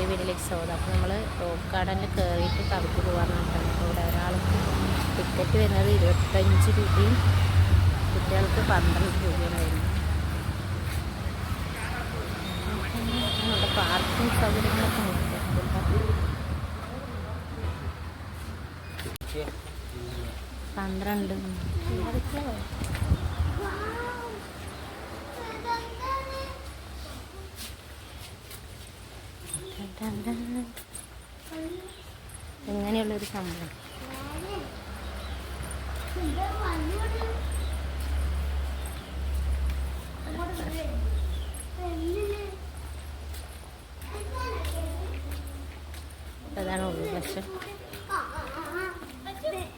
പുതിയ വീട്ടിലേക്ക് സ്വാഗതം അപ്പോൾ നമ്മൾ റോക്ക് ഗാർഡനിൽ കയറിയിട്ട് കവിക്ക് പോകാൻ അപ്പോൾ ഇവിടെ ഒരാൾക്ക് ടിക്കറ്റ് വരുന്നത് ഇരുപത്തഞ്ച് രൂപയും കുട്ടികൾക്ക് പന്ത്രണ്ട് രൂപയാണ് വരുന്നത്. നമ്മുടെ പാർക്കിംഗ് സൗകര്യങ്ങളൊക്കെ നോക്കിയിട്ടുണ്ട് പന്ത്രണ്ട്. ഇങ്ങനെയുള്ളൊരു സംഭവം അതാണ് പക്ഷെ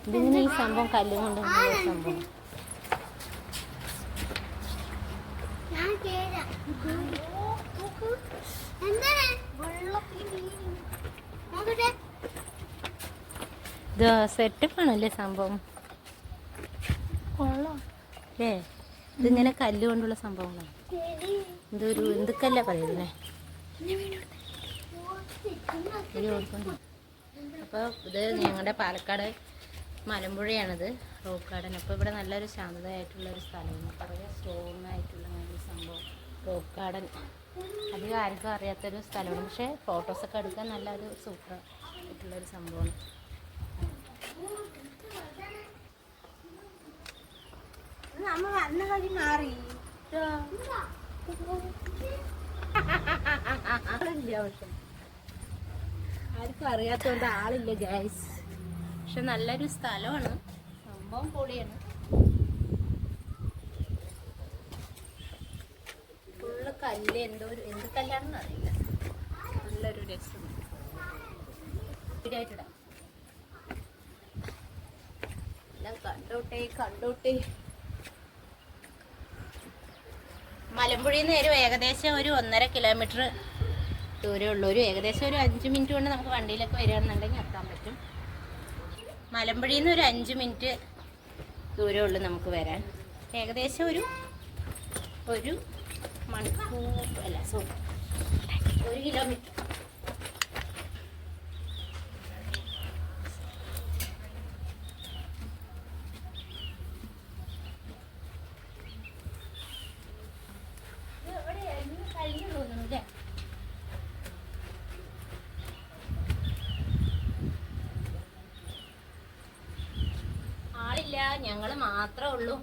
ഇതിങ്ങനെ ഈ സംഭവം കല്ലും കൊണ്ട് സംഭവം. നോക്കൂ. ഇത് സെറ്റപ്പാണല്ലേ സംഭവം? ഏ ഇതിങ്ങനെ കല്ല് കൊണ്ടുള്ള സംഭവങ്ങളാണ് എന്തൊരു ഇതൊരു എന്തൊക്കെയല്ല പറയുന്നേ? അപ്പോൾ ഇത് ഞങ്ങളുടെ പാലക്കാട് മലമ്പുഴയാണിത് റോക്ക് ഗാർഡൻ. അപ്പോൾ ഇവിടെ നല്ലൊരു ശാന്തതയായിട്ടുള്ള ഒരു സ്ഥലമാണ്. കുറേ ആയിട്ടുള്ള നല്ലൊരു സംഭവം. Rock garden. അധികം ആർക്കും അറിയാത്തൊരു സ്ഥലമാണ്. പക്ഷേ ഫോട്ടോസൊക്കെ എടുക്കാൻ നല്ലൊരു സൂപ്പർ ആയിട്ടുള്ളൊരു സംഭവമാണ്. വന്ന വഴി മാറി. ആളില്ല പക്ഷെ. ആർക്കും അറിയാത്തതുകൊണ്ട് ആളില്ല ഗൈസ് പക്ഷെ നല്ലൊരു സ്ഥലമാണ്. സംഭവം പൊളിയാണ്. കല്ല് എന്തോ ഒരു എന്ത് കല്ലാണെന്ന് അറിയില്ല. നല്ലൊരു രസം എല്ലാം കണ്ടോട്ടെ കണ്ടോട്ടെ. മലമ്പുഴയിൽ നിന്ന് ഒരു ഏകദേശം ഒരു ഒന്നര കിലോമീറ്റർ ദൂരമുള്ളൂ. ഒരു ഏകദേശം ഒരു അഞ്ച് മിനിറ്റ് കൊണ്ട് നമുക്ക് വണ്ടിയിലൊക്കെ വരികയാണെന്നുണ്ടെങ്കിൽ എത്താൻ പറ്റും. മലമ്പുഴയിൽ നിന്ന് ഒരു അഞ്ച് മിനിറ്റ് ദൂരമുള്ളൂ നമുക്ക് വരാൻ. ഏകദേശം ഒരു ഒരു മണിക്കൂർ അല്ല സോറി ഒരു കിലോമീറ്റർ ആളില്ല ഞങ്ങൾ മാത്രമേ ഉള്ളൂ.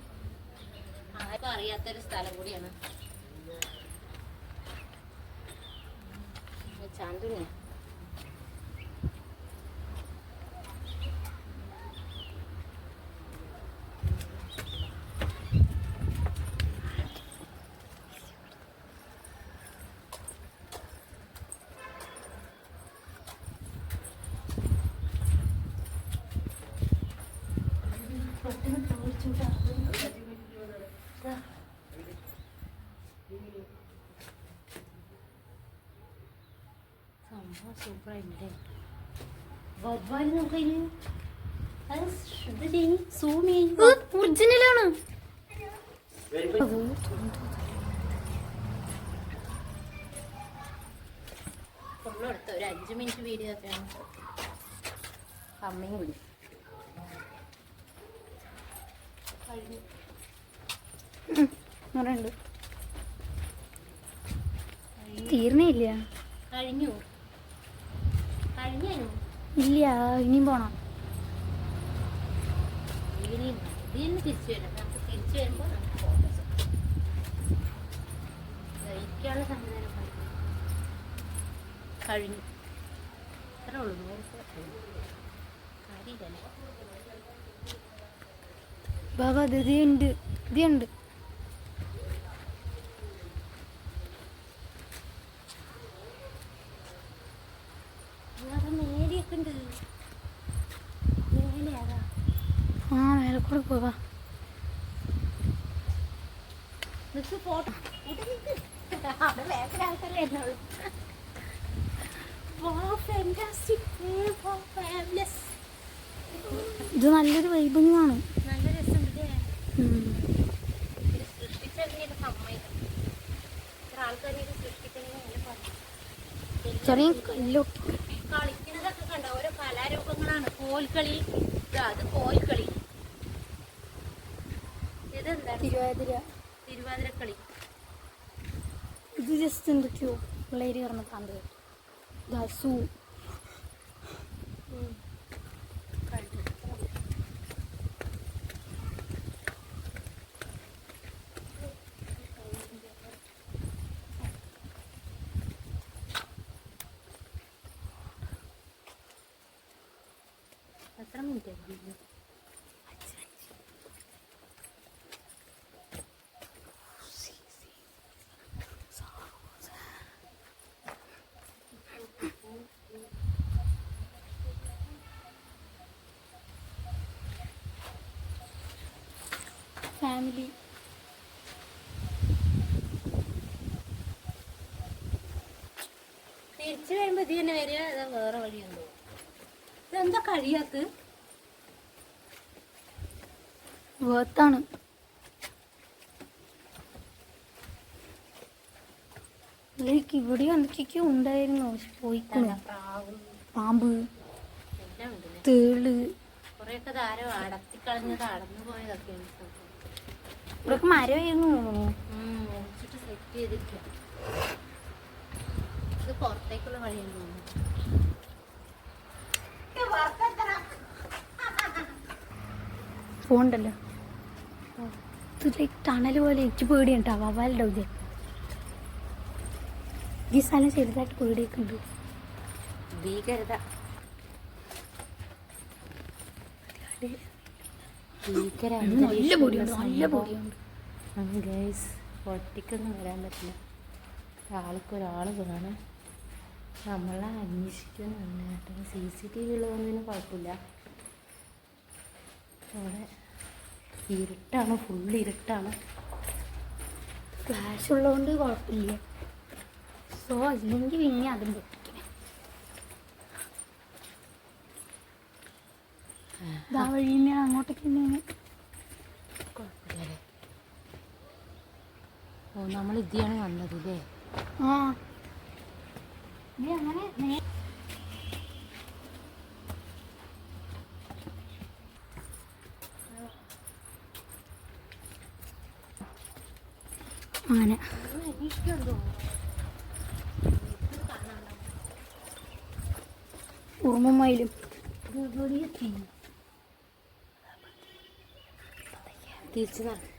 ആർക്കും അറിയാത്തൊരു സ്ഥലം കൂടിയാണ്. ചാന്തുണി സംഭവം സൂപ്പറായില്ലേ വവ്വാൽ നോക്കയിൽ അത് ഇത് ചെയ്യ് സൂം ചെയ്യും ഒറിജിനലാണ് ഫുള്ളെടുത്ത ഒരു അഞ്ച് മിനിറ്റ് വീഡിയോ ഒക്കെയാണ് അമ്മയും കൂടി തീർന്നില്ല കഴിഞ്ഞു ഇല്ല ഇനിയും പോണം. കഴിഞ്ഞു. അത്രേ ഉള്ളൂ. കാര്യമില്ലല്ലേ. ബാബാ ഉണ്ട്. ഇതുണ്ട് അല്ലാതെ മേടിയൊക്കെ ഉണ്ട് മേലെ അതാ ആ മേലെ കൂടെ പോവാ. ഇത് നല്ലൊരു വൈബിങ് ആണ്. നല്ല രസമുണ്ട് ചെറിയ സൃഷ്ടിച്ചതിനെ സമ്മതിക്കണം കലാരൂപങ്ങളാണ് കോൽക്കളി അത് കോൽക്കളി. ഇതെന്താ? തിരുവാതിര. തിരുവാതിരക്കളി. ഇത് ജസ്റ്റ് എന്തൊക്കെയോ പിള്ളേര് കിടന്ന് പന്ത് ദസു എത്ര മിനിറ്റ് ഫാമിലി തിരിച്ചു വരുമ്പോ ഇത് തന്നെ വരിക? വേറെ വഴിയുണ്ടോ? ഇതെന്താ കഴിയാത്ത വേർത്താണ് ഇവിടെ എന്തൊക്കെയൊക്കെയോ ഉണ്ടായിരുന്നു. പക്ഷെ പോയിക്കണു. പാമ്പ് തേൾ. ഇവിടെയൊക്കെ മരമായിരുന്നു. പുറത്തേക്കുള്ള വഴിയാണ് തോന്നുന്നു. പോണ്ടല്ലോ തണൽ ടണൽ പോലെ എനിക്ക് പേടിയുണ്ട് വവാലുണ്ടാവും ഇത്. ഈ സ്ഥലം ചെറുതായിട്ട് പേടിയൊക്കെ ഉണ്ട് ഭീകരത ഭീകര നല്ല പൊടിയുണ്ട് നല്ല പൊടിയുണ്ട്. ഗൈസ് ഒറ്റയ്ക്കൊന്നും വരാൻ പറ്റില്ല. ഒരാൾക്ക് ഒരാൾ വേണം. നമ്മളെ അന്വേഷിക്കുന്നുണ്ട് സി സി ടി വി ഉള്ളതൊന്നും കുഴപ്പമില്ല. അവിടെ ഇരുട്ടാണ് ഫുൾ ഇരുട്ടാണ്. ഫ്ലാഷ് ഉള്ളതുകൊണ്ട് കുഴപ്പമില്ല. സോ അല്ലെങ്കിൽ പിന്നെ അതും പൊട്ടിക്കണേ ഇതാ വഴി തന്നെയാണ് അങ്ങോട്ടേക്ക് തന്നെയാണ് കുഴപ്പമില്ലല്ലേ ഓ നമ്മൾ ഇതിയാണ് വന്നത് അല്ലേ ആ. അങ്ങനെ അങ്ങനെ. ഉറുമയിലും തിരിച്ചു നടക്കും